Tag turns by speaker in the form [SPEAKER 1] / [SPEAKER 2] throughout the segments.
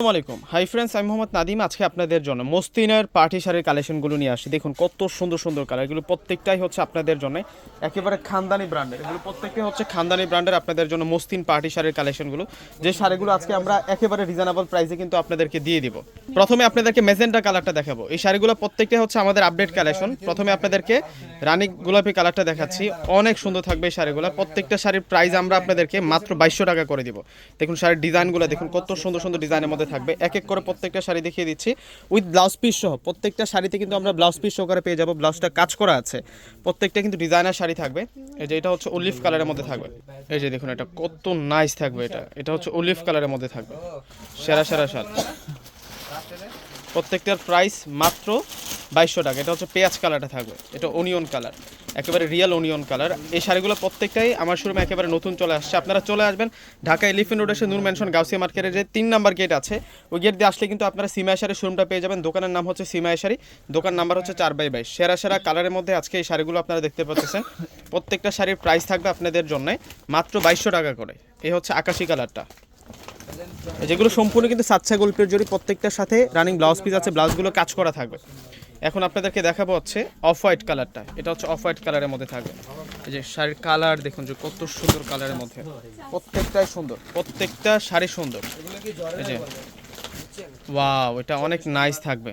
[SPEAKER 1] আসসালামু আলাইকুম। Hi friends, আমি মোহাম্মদ নাদিম, আজকে আপনাদের জন্য মস্তিনের পার্টি শাড়ির কালেকশনগুলো নিয়ে আসি দেখুন, কত সুন্দর সুন্দর কালার। এগুলো প্রত্যেকটাই হচ্ছে আপনাদের জন্য একেবারে খানদানি ব্র্যান্ডের। এগুলো প্রত্যেকটাই হচ্ছে খানদানি ব্র্যান্ডের আপনাদের জন্য মস্তিন পার্টি শাড়ির কালেকশনগুলো। যে শাড়িগুলো আজকে আমরা একেবারে রিজনেবল প্রাইসে কিন্তু আপনাদেরকে দিয়ে দিব। প্রথমে আপনাদেরকে মেজেন্টা কালারটা দেখাবো। এই শাড়িগুলো প্রত্যেকটা হচ্ছে আমাদের আপডেট কালেকশন প্রথমে আপনাদেরকে রানী গোলাপি কালারটা দেখাচ্ছি। অনেক সুন্দর থাকবে এই শাড়িগুলো। প্রত্যেকটা শাড়ির প্রাইস আমরা আপনাদেরকে মাত্র বাইশশো টাকা করে দিব। দেখুন, শাড়ির ডিজাইনগুলো দেখুন, কত সুন্দর সুন্দর ডিজাইনের মধ্যে থাকবে। এক এক করে প্রত্যেকটা শাড়ি দেখিয়ে দিচ্ছি। উইথ ব্লাউজ পিস সহ প্রত্যেকটা শাড়িতে কিন্তু আমরা ব্লাউজ পিস সহকারে পেয়ে যাব। ব্লাউজটা কাজ করা আছে। প্রত্যেকটা কিন্তু ডিজাইনার শাড়ি থাকবে। এই যে এটা হচ্ছে অলিভ কালারের মধ্যে থাকবে। এই যে দেখুন এটা কত নাইস থাকবে এটা। এটা হচ্ছে অলিভ কালারের মধ্যে থাকবে। সেরা সেরা শাড়ি। প্রত্যেকটার প্রাইস মাত্র বাইশশো টাকা। এটা হচ্ছে পেঁয়াজ কালারটা থাকবে। এটা অনিয়ন কালার একেবারে রিয়েল অনিয়ন কালার এই শাড়িগুলো প্রত্যেকটাই আমার শোরুমে একেবারে নতুন চলে আসছে। আপনারা চলে আসবেন ঢাকা এলিফেন্ট রোড এসে নূর ম্যানশন গাউসিয়া মার্কেটের যে তিন নাম্বার গেট আছে, ওই গেট দিয়ে আসলে কিন্তু আপনারা সিমা শাড়ির শোরুমটা পেয়ে যাবেন। দোকানের নাম হচ্ছে সিমা শাড়ি। দোকান নাম্বার হচ্ছে চার বাই বাইশ। সেরা সেরা কালারের মধ্যে আজকে এই শাড়িগুলো আপনারা দেখতে পাচ্ছেন। প্রত্যেকটা শাড়ির প্রাইস থাকবে আপনাদের জন্য মাত্র বাইশশো টাকা করে। এই হচ্ছে আকাশি কালারটা যেগুলো সম্পূর্ণ কিন্তু সাতছা গল্পের জড়ি, প্রত্যেকটার সাথে রানিং ব্লাউজ পিস আছে ব্লাউজগুলো কাজ করা থাকবে। এখন আপনাদেরকে দেখাবো হচ্ছে অফ হোয়াইট কালারটা। এটা হচ্ছে অফ হোয়াইট কালারের মধ্যে থাকবে। এই যে শাড়ির কালার, দেখুন যে কত সুন্দর কালারের মধ্যে। প্রত্যেকটাই সুন্দর, প্রত্যেকটা শাড়ি সুন্দর। এই যে, ওয়াও, এটা অনেক নাইস থাকবে।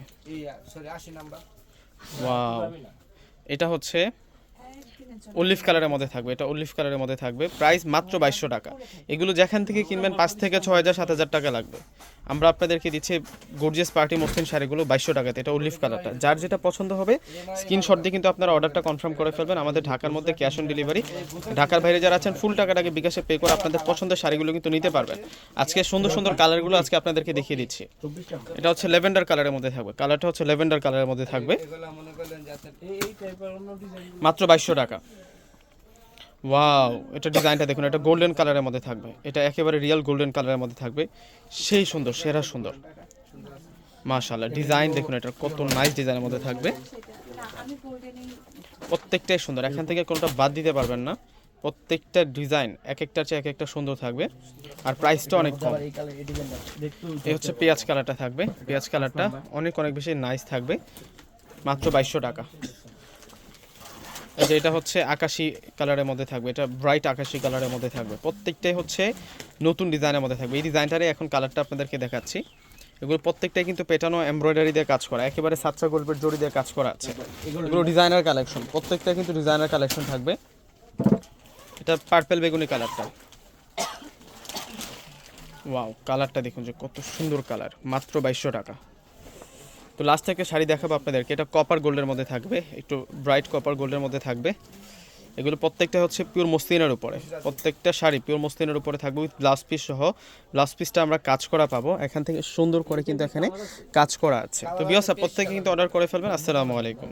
[SPEAKER 1] ওয়াও, এটা হচ্ছে অলিভ কালারের মধ্যে থাকবে। এটা অলিভ কালারের মধ্যে থাকবে। প্রাইস মাত্র বাইশশো টাকা। এগুলো যেখান থেকে কিনবেন, পাঁচ থেকে ছয় হাজার, সাত হাজার টাকা লাগবে। আমরা আপনাদেরকে দিচ্ছি গর্জিয়াস পার্টি মসলিন শাড়িগুলো বাইশশো টাকাতে, এটা অলিভ কালারটা যার যেটা পছন্দ হবে স্ক্রিনশট দিয়ে কিন্তু আপনারা অর্ডারটা কনফার্ম করে ফেলবেন। আমাদের ঢাকার মধ্যে ক্যাশ অন ডেলিভারি ঢাকার বাইরে যারা আছেন ফুল টাকাটাকে বিকাশে পে করে আপনাদের পছন্দের শাড়িগুলো কিন্তু নিতে পারবেন। আজকে সুন্দর সুন্দর কালারগুলো আজকে আপনাদেরকে দেখিয়ে দিচ্ছি। এটা হচ্ছে লেভেন্ডার কালারের মধ্যে থাকবে। কালারটা হচ্ছে লেভেন্ডার কালারের মধ্যে থাকবে। মাত্র বাইশশো টাকা। ওয়াও এটা ডিজাইনটা দেখুন, এটা গোল্ডেন কালারের মধ্যে থাকবে। এটা একেবারে রিয়েল গোল্ডেন কালারের মধ্যে থাকবে। সেই সুন্দর, সেরা সুন্দর। মাশাআল্লাহ, ডিজাইন দেখুন এটা, কত নাইস ডিজাইনের মধ্যে থাকবে। প্রত্যেকটাই সুন্দর, এখান থেকে কোনটা বাদ দিতে পারবেন না। প্রত্যেকটা ডিজাইন এক একটার চেয়ে এক একটা সুন্দর থাকবে। আর প্রাইসটা অনেক কম। এই হচ্ছে পেঁয়াজ কালারটা থাকবে। পেঁয়াজ কালারটা অনেক অনেক বেশি নাইস থাকবে। মাত্র বাইশশো টাকা। এই যে এটা হচ্ছে আকাশি কালারের মধ্যে থাকবে, এটা ব্রাইট আকাশি কালারের মধ্যে থাকবে। প্রত্যেকটাই হচ্ছে নতুন ডিজাইনের মধ্যে থাকবে। এই ডিজাইনটারে এখন কালারটা আপনাদেরকে দেখাচ্ছি। এগুলো প্রত্যেকটাই কিন্তু পেটানো এমব্রয়ডারি দিয়ে কাজ করা, একেবারে সাতটা গল্পের জড়ি দিয়ে কাজ করা আছে। এগুলো ডিজাইনার কালেকশন প্রত্যেকটা কিন্তু ডিজাইনার কালেকশন থাকবে। এটা পার্পেল বেগুনি কালারটা ওয়াও কালারটা দেখুন যে কত সুন্দর কালার মাত্র বাইশশো টাকা। তো লাস্ট থেকে শাড়ি দেখাবো আপনাদেরকে। এটা কপার গোল্ডের মধ্যে থাকবে, একটু ব্রাইট কপার গোল্ডের মধ্যে থাকবে। এগুলো প্রত্যেকটা হচ্ছে পিওর মসলিনের উপরে। প্রত্যেকটা শাড়ি পিওর মসলিনের উপরে থাকবে উইথ ব্লাউজ পিস সহ। ব্লাউজ পিসটা আমরা কাজ করা পাবো। এখান থেকে সুন্দর করে কিন্তু এখানে কাজ করা আছে। তো বিয়সা প্রত্যেকে কিন্তু অর্ডার করে ফেলবেন। আসসালামু আলাইকুম।